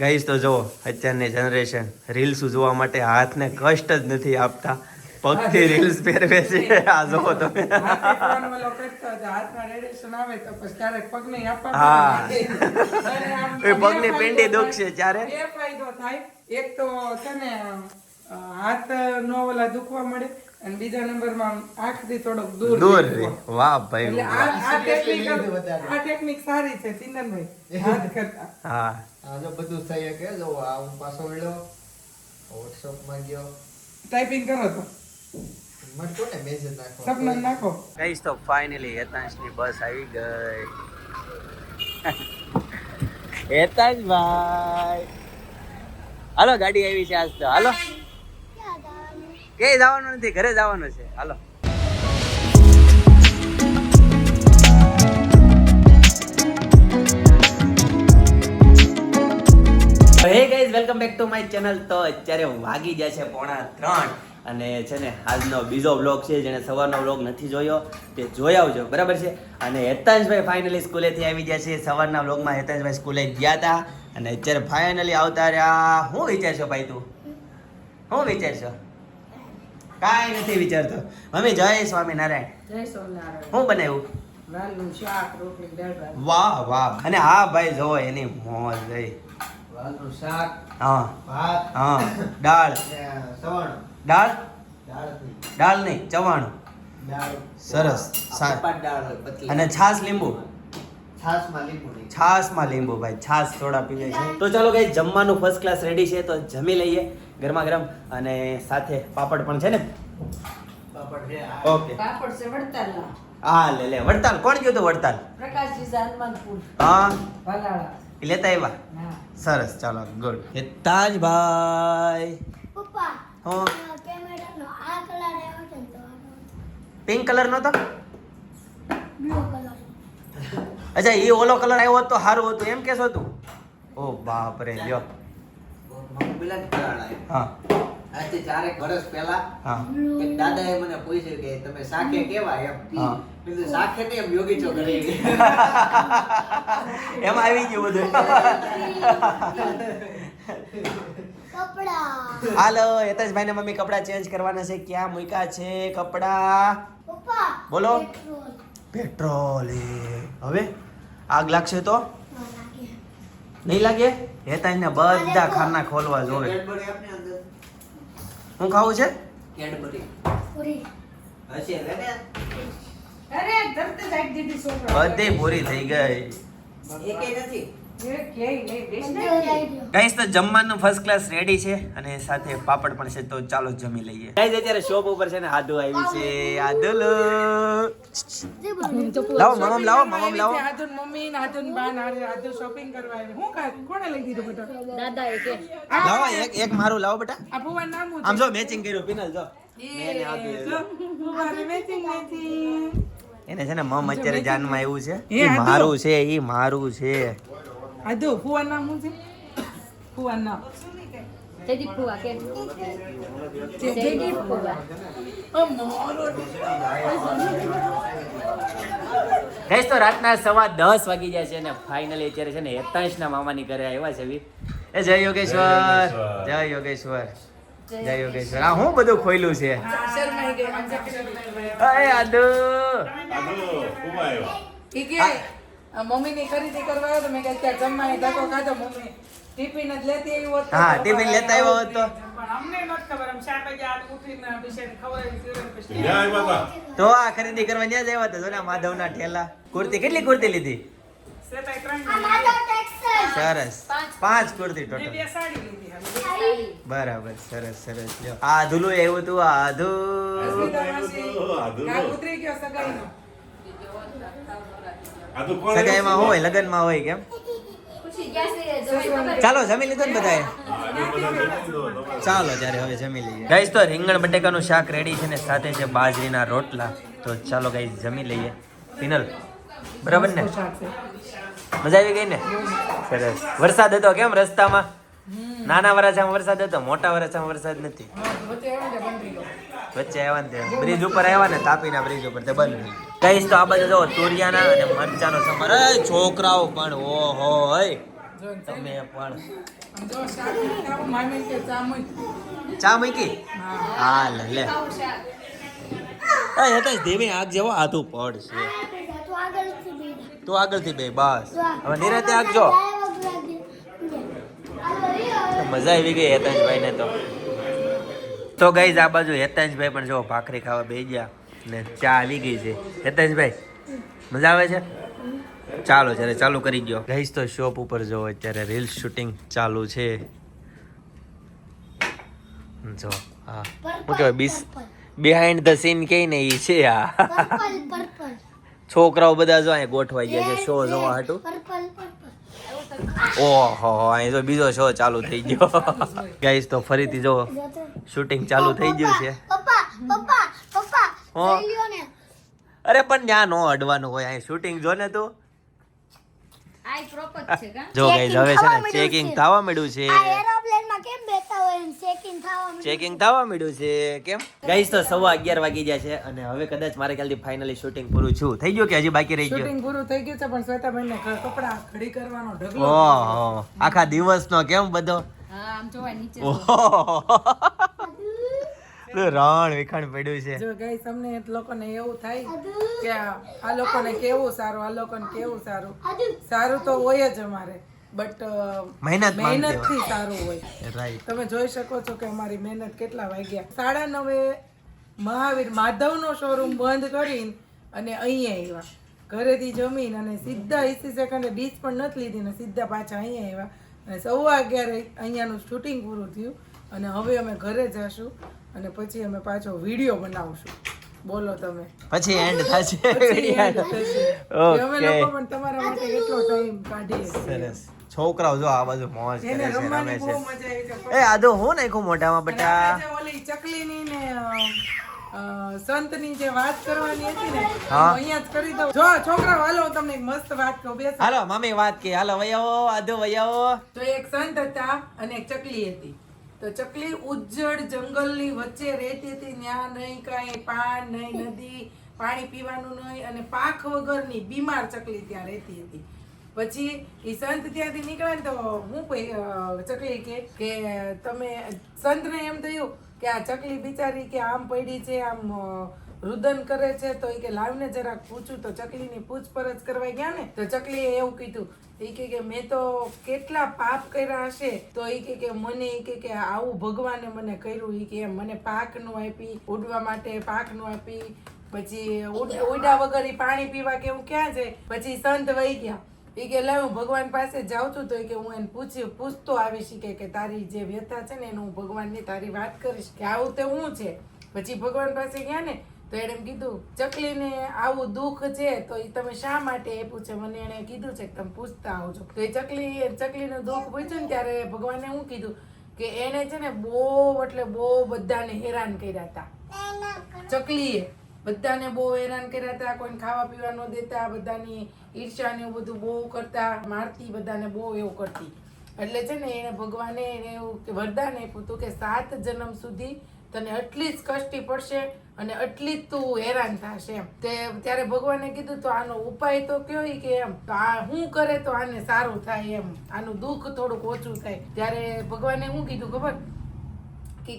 Guys તો જો અત્યારની જનરેશન રીલ્સ જોવા માટે હાથને કષ્ટ જ નથી આપતા. પગથી રીલ્સ પહેરવે છે. આ જો તમે. હા. એ પગની પેંડી દુખશે. ત્યારે? ફાયદો થાય. એક તો છે ને હાથ નો ઓલા દુખવા મળે અને બીજા નંબરમાં આંખથી થોડોક દૂર દૂર રહે. રે વાહ ભાઈ. ટેકનિક આ ટેકનિક સારી છે સિંદનભાઈ હાથ કરતા. હા. આ જો બધું થઈ શકે જો આ હું પાછો વળ્યો વોટ્સઅપમાં ગયો. ટાઈપિંગ કરો તો. મળતો ને મેસેજ નાખવા સપના નાખો. ગાઈસ તો ફાઇનલી હેતાંશની બસ આવી ગઈ. હેતાંશભાઈ હાલો ગાડી આવી છે આજ તો. હાલો. ક્યાંય જવાનું નથી ઘરે જવાનું છે. હાલો. Hey guys welcome back to my channel તો અત્યારે વાગી ગયા છે પોણા ત્રણ અને છે ને આજનો બીજો બ્લોગ છે જેને સવારનો બ્લોગ નથી જોયો તે જોઈ આવજો. બરાબર છે? અને હેતાંશભાઈ ફાઇનલી સ્કૂલેથી આવી ગયા છે. સવારના બ્લોગમાં હેતાંશભાઈ સ્કૂલે ગયા હતા અને અત્યારે ફાઇનલી આવતા રહ્યા. શું વિચારશો ભાઈ તું? શું વિચારશો? કાંઈ નથી વિચારતો. મમ્મી જય સ્વામિનારાયણ. જય શું બનાવ્યું? વાહ વાહ. અને હા ભાઈ જોવો એની મોજ ગઈ વાલનું શાક હા. ભાત હા. દાળ. દાળ? દાળ દાળ નહીં ચવાણું. સરસ. અને છાશ લીંબુ? છાશમાં લીંબુ છાશમાં લીંબુ ભાઈ. છાશ થોડા પીવે છે. તો ચાલો કઈ જમવાનું ફર્સ્ટ ક્લાસ રેડી છે તો જમી લઈએ ગરમા ગરમ અને સાથે પાપડ પણ છે ને? પાપડ છે આ. ઓકે. પાપડ છે વડતાલના. હા લે લે. વડતાલ. કોણ ગયું તો વડતાલ? પ્રકાશજી હા. લેતા આવ્યા? સરસ ચાલો ગુડ તાજભાઈ. પપ્પા હું. કેમેરાનો આ કલર આવ્યો છે તો પિંક કલર બ્લુ કલર. અચ્છા એ ઓલો કલર આવ્યો હોત તો સારું હતું. એમ કેશો તું? ઓ બાપ રે લ્યો. હા. આજથી ચારેક વર્ષ પહેલા હા. એક દાદાએ મને પૂછ્યું કે તમે સાખે કેવા એમ? હા. સાખે તો એમ યોગી છો ઘરે એમાં આવી ગયું બધું. હાલો હાલો હેતેશભાઈ ને મમ્મી કપડા ચેન્જ કરવાના છે. ક્યાં મૂક્યા છે કપડા? બોલો. પેટ્રોલ હવે? આગ લાગશે તો? નહીં લાગે? હેતાશ ને બધા ખાના ખોલવા જોવે. હું ખાવું છે? કેડબરી પૂરી. હશે ને અરે ધરતે સાઈડ દીધી છોકરા બધી પૂરી થઈ ગઈ. એકેય નથી. એ ગાઈસ તો જમવાનું ફર્સ્ટ ક્લાસ રેડી છે અને સાથે પાપડ પણ છે તો ચાલો જમી લઈએ. ગાઈસ અત્યારે શોપ ઉપર છે ને આદુ આવી છે આદુલો લાવો મમમ લાવો મમમ લાવો. આધુન મમ્મી ને આધુન બા ને શોપિંગ કરવા આવી. હું કા કોણે લઈ દીધું બેટા દાદા એ કે લાવો એક એક મારું લાવો બેટા. આ ભુવન નામ આમ જો મેચિંગ કર્યું પિનલ જો. મેં આદુ એ જો. મેચિંગ મેચિંગ એને છે ને મમ અત્યારે જાનમાં આવ્યું છે. એ મારું છે ઈ મારું છે. આધુ ಹೂವನ್ನ ಮುಂಚೆ? ಹೂವನ್ನ. ગાઈસ તો રાતના સવા દસ વાગી જાય છે અને ફાઇનલી અત્યારે છે ને હેતાંશના મામાની ઘરે આવ્યા છે એ જય યોગેશ્વર. જય યોગેશ્વર. જય યોગેશ્વર. આ હું બધું ખોયલું છે? આદુ. મમ્મીની ખરીદી કરવા આવ્યો તો મેં કહ્યું ત્યાં જમવા ધક્કો ખાધો મમ્મી ટિફિન જ લેતી આવી હોત હા, તો ટિફિન લેતા આવ્યો હોત તો. પણ અમને નત ખબર આમ ચાર વાગે આ ઉઠીને બિચારી ખવડાવી પીવડાવી પછી જય માતા તો આ ખરીદી કરવા ન્યા જ આવ્યા હતા જો ને માધવના ઠેલા. કુર્તી કેટલી કુર્તી લીધી? સરસ. પાંચ. કુર્તી ટોટલ બે સાડી લીધી હવે. બરાબર સરસ સરસ. લ્યો. આ ધુલું એવું હતું આ ધુ આધુ. ઉતરી ગયો સગાઈનો. સગાઈમાં હોય લગ્નમાં હોય કેમ? ચાલો જમી લીધું ને બધાએ? ચાલો ત્યારે હવે જમી લઈએ. ગાઈસ તો રીંગણ બટેકાનું શાક રેડી છે ને સાથે છે બાજરીના રોટલા. તો ચાલો ગાઈસ જમી લઈએ. પિનલ બરાબર ને? મજા આવી ગઈ ને? સરસ. વરસાદ હતો કેમ રસ્તામાં? નાના વરાછામાં વરસાદ હતો મોટા વરાછામાં વરસાદ નથી. વચ્ચે આવ્યો ને બ્રિજ ઉપર આવ્યા ને તાપીના બ્રિજ ઉપર તે બંધ થઈ. તો આ બધા જો તુરિયાના અને મરચાનો સમર. છોકરાઓ પણ ઓહો હય તમે પણ. ચા મૂક. હા. હા. લે લે. એ તો ધીમે આગ જેવો આધું પડશે તું આગળથી બે બસ. હવે નિરાતે આગજો ગાય વગર દે. હાલો, ઈ હવે. મજા આવી ગઈ હેતાંશભાઈ ને તો. તો ગઈ આ બાજુ હેતાંશભાઈ પણ જો ભાખરી ખાવા બે ગયા ને ચા આવી ગઈ છે. હેતાંશભાઈ મજા આવે છે? ચાલો જ્યારે ચાલુ કરી ગયો ગઈશ તો શોપ ઉપર જો અત્યારે રીલ શૂટિંગ ચાલુ છે. જો હા શું કહેવાય બીસ બિહાઇન્ડ ધ સીન કે ને એ છે આ. પર્પલ પર્પલ છોકરાઓ બધા જો અહીંયા ગોઠવાઈ ગયા છે શો જોવા પર્પલ ઓહો અહીં તો બીજો શો ચાલુ થઈ ગયો. ગાઈસ તો ફરીથી જો શૂટિંગ ચાલુ થઈ ગયું છે. પપ્પા પપ્પા પપ્પા હો. ને. અરે પણ ત્યાં નો અડવાનું હોય અહીં શૂટિંગ જો ને તું. આ પ્રોપર છે જો ગાઈસ હવે છે ને ચેકિંગ થવા મળ્યું છે. કેમ બેઠા હોય એમ ચેકિંગ થવા. ચેકિંગ થવા મળ્યું છે. કેમ? ગાઈસ તો સવા અગિયાર વાગી ગયા છે અને હવે કદાચ મારે ખ્યાલથી ફાઇનલી શૂટિંગ પૂરું છું. થઈ ગયું કે હજી બાકી રહી ગયું? શૂટિંગ પૂરું થઈ ગયું છે પણ શ્વેતાબેન ને કપડા ખડી કરવાનો ઢગલો ઓહો. આખા દિવસનો કેમ બધો? હા આમ જોવા નીચે. ઓહો. રણ વિખાણ પડ્યું છે. જો ગાઈસ તમને લોકોને એવું થાય કે આ આ લોકોને કેવું સારું આ લોકોને કેવું સારું? સારું તો હોય જ અમારે. બટ મહેનત માંગતી મહેનતથી સારું હોય. રાઈટ તમે જોઈ શકો છો કે અમારી મહેનત કેટલા વાગ્યા. સાડા નવે મહાવીર માધવનો શોરૂમ બંધ કરીને અને અહીંયા આવ્યા. ઘરેથી જમીન અને સીધા એસી સેકન્ડે ડીશ પણ નથી લીધી ને સીધા પાછા અહીંયા આવ્યા. અને સવા અગિયારે અહીંયાનું શૂટિંગ પૂરું થયું. અને હવે અમે ઘરે જશું અને પછી અમે પાછો વીડિયો બનાવશું. બોલો તમે. પછી એન્ડ થશે. અમે લોકો પણ તમારા માટે એટલો ટાઈમ કાઢીએ સરસ. છોકરાઓ જો આ બાજુ મોજ કરે છે રમે છે. એ આ આદો હું નાખું મોઢામાં બટા? ઓલી ચકલીની ને સંતની જે વાત કરવાની હતી ને અહીંયા જ કરી દઉં. જો છોકરા હાલો તમને એક મસ્ત વાત કહું બેસ. હાલો મમ્મી વાત કે હાલો વૈયાઓ આધો વૈયાઓ તો એક સંત હતા અને એક ચકલી હતી. તો ચકલી ઉજ્જડ જંગલની વચ્ચે રહેતી હતી ત્યાં નહીં કાંઈ પાન નહીં નદી પાણી પીવાનું નહીં અને પાખ વગરની બીમાર ચકલી ત્યાં રહેતી હતી. પછી એ સંત ત્યાંથી નીકળ્યા ને તો હું ચકલી કે કે તમે, સંતને એમ થયું કે આ ચકલી બિચારી કે આમ પડી છે, આમ રુદન કરે છે, તો એ કે લાવને જરાક પૂછું, તો ચકલીની પૂછપરછ કરવા ગયા ને, તો ચકલીએ એવું કીધું. એ કે કે મેં તો કેટલા પાપ કર્યા હશે, તો એ કે કે મને એ કે કે આવું ભગવાને મને કર્યું એ કે મને પાકનું આપી, ઉડવા માટે પાકનું આપી, પછી ઉડ- વગર પાણી પીવા કે એવું ક્યાં છે, પછી સંત વહી ગયા. એ કે, લાવ, ભગવાન પાસે જાઉં છું. તો કે, હું એને પૂછી, પૂછતો આવી શીખે કે તારી જે વ્યથા છે ને, એનું હું ભગવાનની તારી વાત કરીશ કે આવું તે હું છે? પછી ભગવાન પાસે ગયા ને, તો એણે એમ કીધું, ચકલીને આવું દુઃખ છે, તો એ તમે શા માટે આપ્યું છે મને એણે કીધું છે કે, તમે પૂછતા આવજો. તો એ ચકલી ચકલીનું દુઃખ પૂછ્યું ને, ત્યારે ભગવાને હું કીધું કે, એને છે ને બહુ, એટલે બહુ બધાને હેરાન કર્યા હતા ચકલીએ બધાને બહુ હેરાન કર્યા હતા, કોઈને ખાવા પીવા ન દેતા, બધાની ઈર્ષ્યા ને એવું બધું બહુ કરતા, મારતી બધાને બહુ એવું કરતી. એટલે છે ને એને ભગવાને એને એવું કે વરદાન આપ્યું હતું કે સાત જન્મ સુધી તને આટલી જ કષ્ટી પડશે અને આટલી જ તું હેરાન થશે એમ. તે ત્યારે ભગવાને કીધું, તો આનો ઉપાય તો કયો કે એમ? તો આ શું કરે તો આને સારું થાય એમ? આનું દુઃખ થોડુંક ઓછું થાય. ત્યારે ભગવાને શું કીધું, ખબર?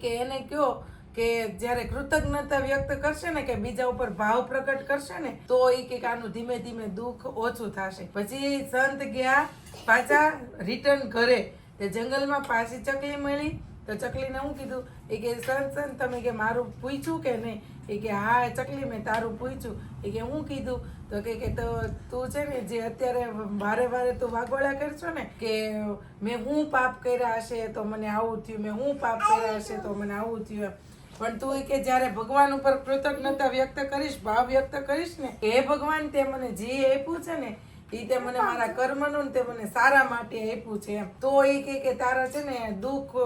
કે એને કયો કે જ્યારે કૃતજ્ઞતા વ્યક્ત કરશે ને કે બીજા ઉપર ભાવ પ્રકટ કરશે ને, તો એ કે આનું ધીમે ધીમે દુઃખ ઓછું થશે. પછી સંત ગયા પાછા રિટર્ન ઘરે. તે જંગલમાં પાછી ચકલી મળી. તો ચકલીને હું કીધું, એ કે સંત સંત, તમે કે મારું પૂછ્યું કે નહીં? એ કે, હા ચકલી મેં તારું પૂછ્યું. એ કે, હું કીધું? તો કે કે તો તું છે ને, જે અત્યારે વારે વારે તું વાગોળા કરશો ને, કે મેં હું પાપ કર્યા હશે તો મને આવું થયું, મેં હું પાપ કર્યા હશે તો મને આવું થયું એમ. પણ તું કે જ્યારે ભગવાન ઉપર કૃતજ્ઞતા વ્યક્ત કરીશ ભાવ વ્યક્ત કરીશ ને એ હે ભગવાન તે મને જે આપ્યું છે ને એ તે મને મારા કર્મનું ને તે મને સારા માટે આપ્યું છે એમ. તો એ કે કે તારા છે ને દુઃખ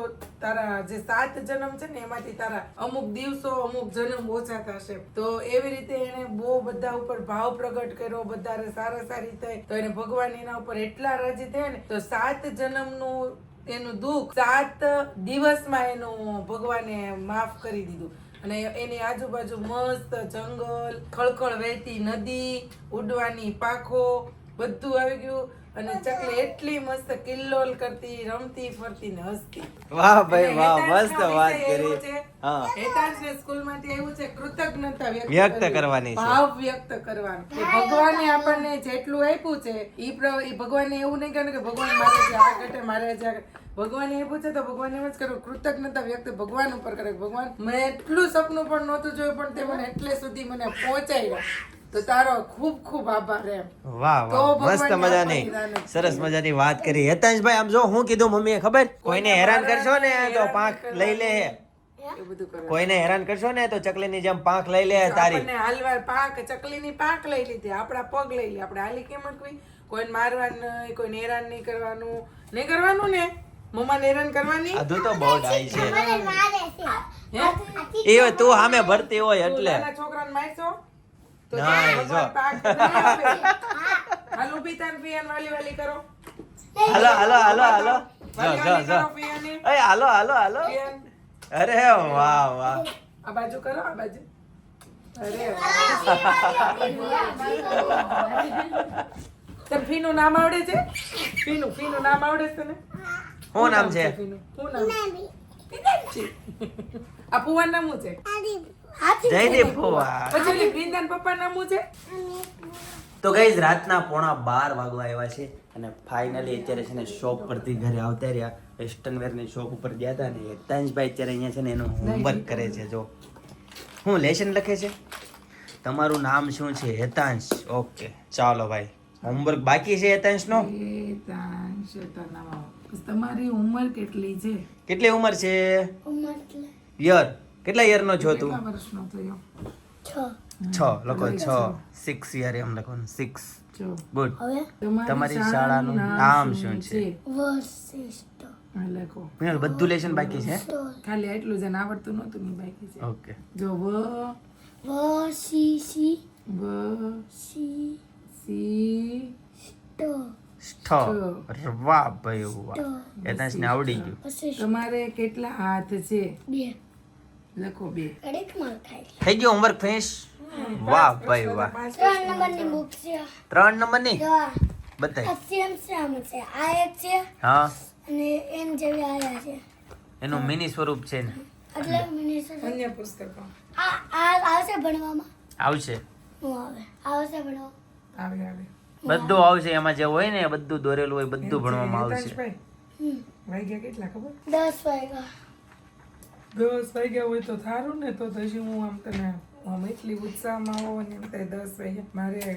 તારા જે સાત જન્મ છે ને એમાંથી તારા અમુક દિવસો અમુક જન્મ ઓછા થશે. તો એવી રીતે એને બહુ બધા ઉપર ભાવ પ્રગટ કર્યો બધા સારા સારી થઈ. તો એને ભગવાન એના ઉપર એટલા રાજી થયા ને તો સાત જન્મનું એનું દુઃખ સાત દિવસમાં એનું ભગવાને માફ કરી દીધું. અને એની આજુબાજુ મસ્ત જંગલ, ખળખળ વહેતી નદી, ઉડવાની પાખો, બધું આવી ગયું. અને ચકલી એટલી મસ્ત કિલ્લોલ કરતી રમતી ફરતી ને હસતી. વાહ ભાઈ વાહ મસ્ત વાત કરી. હા. કરી ને સ્કૂલમાંથી એવું છે કૃતજ્ઞતા વ્યક્ત કરવાની છે. ભાવ વ્યક્ત કરવાનો. કે ભગવાને આપણને જેટલું આપ્યું છે ઈ ઈ ભગવાને એવું નહીં કરવાનું કે ભગવાન મારે જે આ ઘટે મારે છે ભગવાન ઘટે. ભગવાને આપ્યું છે તો ભગવાન એમ જ કરો કૃતજ્ઞતા વ્યક્ત ભગવાન ઉપર કરે. ભગવાન મેં એટલું સપનું પણ નહોતું જોયું પણ તે મને એટલે સુધી મને પહોંચાડ્યા. તો તારો ખૂબ ખૂબ આભાર એમ. વાહ વાહ. મસ્ત મજાની સરસ મજાની વાત કરી. હેતાંશભાઈ આમ જો હું કીધું મમ્મીએ ખબર? કોઈને હેરાન કરશો ને તો પાંખ લઈ લે. એવું બધું કરે. કોઈને હેરાન કરશો ને તો ચકલીની જેમ પાંખ લઈ લે તારી. હાલવા પાંખ ચકલીની પાંખ લઈ લીધી. આપણા પગ લઈ લે. આપણે હાલી કેમ અટકવી? કોઈને મારવાનું નહીં કોઈને હેરાન નહીં કરવાનું. નહીં કરવાનું ને? મમ્માને હેરાન કરવાની? આધુ તો બહુ ડાઈ છે. મને મારે છે. હે? એ તું સામે ભરતી હોય એટલે. છોકરાને મારશો? ના, જો. પાંખ નહીં આપે. હાલ ઊભી થાને પિયાને વાલી વાલી કરો. હાલો હાલો હાલો હાલો. જો જો જો. કરો હાલો હાલો હાલો. અરે વાહ વાહ. આ બાજુ કરો આ બાજુ. અરે વાહ. ફીનું નામ આવડે છે? ફીનું ફીનું નામ આવડે છે ને શું નામ છે? ફીનું? શું નામ. આ પુવાન નામ શું છે? જયદીપ ફુવા પછી ઓલી પપ્પા નામ છે? તો ગઈ રાતના પોણા બાર વાગવા આવ્યા છે અને ફાઇનલી અત્યારે છે ને શોપ પરથી ઘરે આવતા રહ્યા. વેસ્ટર્ન વેરની શોપ ઉપર ગયા હતા ને હેતાંશભાઈ અત્યારે અહીંયા છે ને એનું હોમવર્ક કરે છે જો. હું લેશન લખે છે? તમારું નામ શું છે? હેતાંશ. ઓકે ચાલો ભાઈ. હોમવર્ક બાકી છે હેતાંશનો. બસ તમારી ઉંમર કેટલી છે? કેટલી ઉંમર છે? ઉંમર યર કેટલા યરનો છો તું? કેટલા વર્ષનો થયો? છ. લખો છ. સિક્સ યર એમ લખવાનું સિક્સ જો ગુડ તમારી તમારી શાળાનું નામ શું છે? લખો. બધું લેશન બાકી છે ખાલી એટલું જ આવડતું નહોતું બાકી છે. ઓકે. જો વ. વશિષ્ઠ વ સી સી સ્ઠ વાહ ભાઈ વાહ. હેતાંશને આવડી ગયું. તમારે કેટલા હાથ છે? બે. લખો બે. થઈ ગયું હોમવર્ક ફિનિશ વાહ ભાઈ વાહ. ત્રણ નંબરની બુક છે. ત્રણ નંબરની? બતાય સેમ સેમ છે. આ એક છે હા. અને એમ જેવી આયા છે. એનું મિની સ્વરૂપ છે ને. એટલે મને સ્વરૂપ. અન્ય પુસ્તકો. આ આ આવશે ભણવામાં? આવશે. હું આવે. આવશે ભણવા આવે આવે. બધું આવશે એમાં જે હોય ને એ બધું દોરેલું હોય બધું ભણવામાં આવશે વાગ્યા કેટલા ખબર? દસ વાગ્યા. દસ વાગ્યા હોય તો સારું ને તો પછી હું આમ તને આમ એટલી ઉત્સાહમાં હોઉં ને એમ થાય દસ વાગ્યા મારે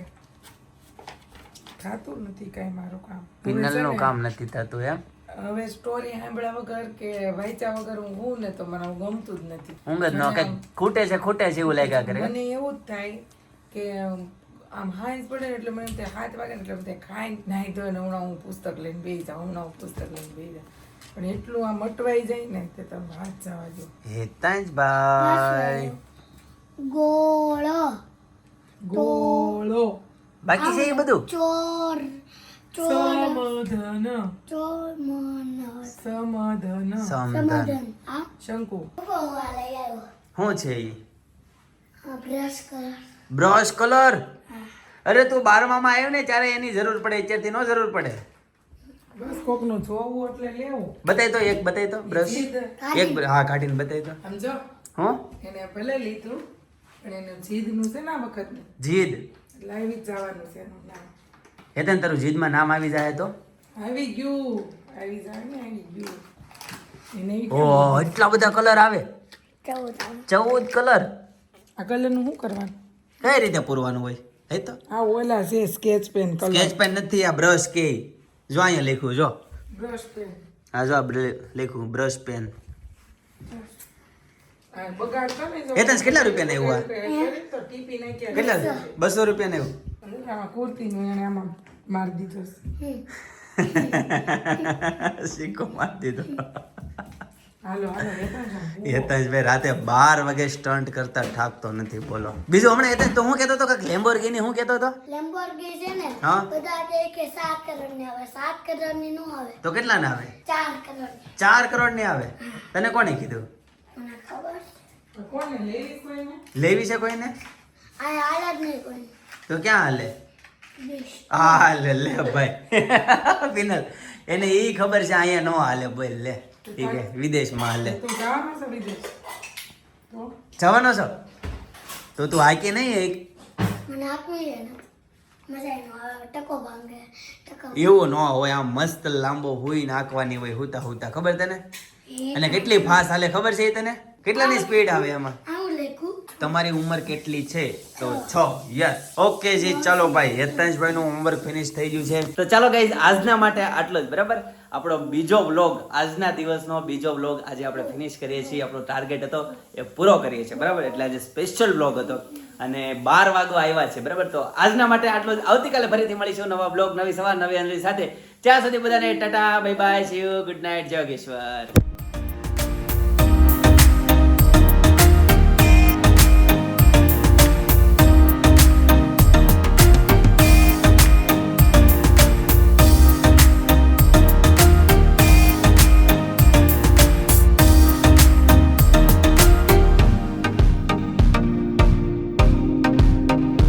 થાતું નથી કાંઈ મારું કામ. પિનલનું કામ નથી થતું એમ? હવે સ્ટોરી સાંભળ્યા વગર કે વાંચ્યા વગર હું હું ને તો મને ગમતું જ નથી. ઊંઘ જ ન કંઈક ખૂટે છે ખૂટે છે એવું લાગ્યા કરે મને એવું જ થાય કે આમ હાંસ પડે એટલે મને તે હાથ વાગે એટલે તે ખાઈ નાહી ધોઈને હમણાં હું પુસ્તક લઈને બેસી જાઉં હમણાં હું પુસ્તક લઈને બેસી જાઉં. પણ એટલું આમ અટવાઈ જાય ને તે તમે હાથ જવા દો. હેતાંશભાઈ ગોળો. ગોળો. બાકી છે એ બધું? ચોર. ચોર. સમધન. સમધન. સમધન. સમાધાન શંકુ. શું છે એ આ બ્રશ કલર બ્રશ કલર અરે તું બારમામાં આવ્યો ને ત્યારે એની જરૂર પડે અત્યારથી ન જરૂર પડે. કોકનું જોવું એટલે લેવું. બતાય તો એક બતાય તો બ્રશ એક હા કાઢીને બતાય તો. સમજો? હો? એને ભલે લીધું પણ એને જીદનું છે ના વખત વખતનું? જીદ. એટલે આવી જવાનું છે એનું નામ. હેતન તારું જીદમાં નામ આવી જાય તો? આવી ગયું. આવી જાય ને આવી ગયું. ઓ એટલા બધા કલર આવે? ચૌદ. આવે ચૌદ કલર આ કલરનું શું કરવાનું? કઈ રીતે પૂરવાનું હોય? હે તો? આ ઓલા છે sketch pen colour sketch pen નથી આ બ્રશ કે. જો અહીંયા લખ્યું જો. Brush pen. આ જો આ બ્ર- લખ્યું બ્રશ પેન. એટલે ને કેટલા રૂપિયાના આવ્યું આ? કરીને તો ટીપી નાખ્યા કેટલા બસો રૂપિયાના આવ્યું કુર્તી કુર્તીનું એને આમાં મારી દીધો શીખો મારી દીધો. હેતાંશભાઈ રાતે બાર વાગે સ્ટન્ટ કરતા થાકતો નથી બોલો. બીજું હમણાં હેતાંશ તો હું કહેતો હતો કે લેમ્બોર્ગિની હું કહેતો હતો? લેમ્બોર્ગિની છે ને હા. બધા કે કે 7 કરોડની આવે. 7 કરોડની નો આવે. તો કેટલા ના આવે? ચાર કરોડની. ચાર કરોડની આવે. તને કોણે કીધું? મને ખબર તો કોને લેવી કોઈને? લેવી છે કોઈને? આ હાલ જ નહીં કોઈ તો ક્યાં હાલે? હા લે લે ભાઈ. વિનલ. એને એ ખબર છે અહીંયા નો હાલે બોલ લે. ઠીક છે વિદેશમાં હાલે. તું જવાનો છે વિદેશ? તો જવાનો છો? તો તું હાકે નહીં એક? મને આપી છે ને. મજા એનો આવે ટકો ભાંગે ટકો એવો ન હોય આમ મસ્ત લાંબો હુઈ નાખવાની હોય હુતા હુતા. ખબર તને? અને કેટલી ફાસ્ટ હાલે ખબર છે એ તને? કેટલાની સ્પીડ આવે એમાં તમારી ઉંમર કેટલી છે? તો છ. યસ ઓકે જી, ચાલો ભાઈ હેતાંશભાઈ નું હોમવર્ક ફિનિશ થઈ ગયું છે. તો ચાલો ગાઈઝ આજના માટે આટલો જ, બરાબર? આપણો બીજો વ્લોગ આજના દિવસનો બીજો વ્લોગ આજે આપણે ફિનિશ કરીએ છીએ. આપણો ટાર્ગેટ હતો એ પૂરો કરીએ છીએ, બરાબર? એટલે આજે સ્પેશિયલ વ્લોગ હતો. અને બાર વાગો આવ્યા છે, બરાબર? તો આજના માટે આટલો જ. આવતીકાલે ફરીથી મળીશું નવા બ્લોગ નવી સવાર, નવી અંજલી સાથે. ત્યાં સુધી બધાને tata bye bye see you good night Jai Yogeshwar.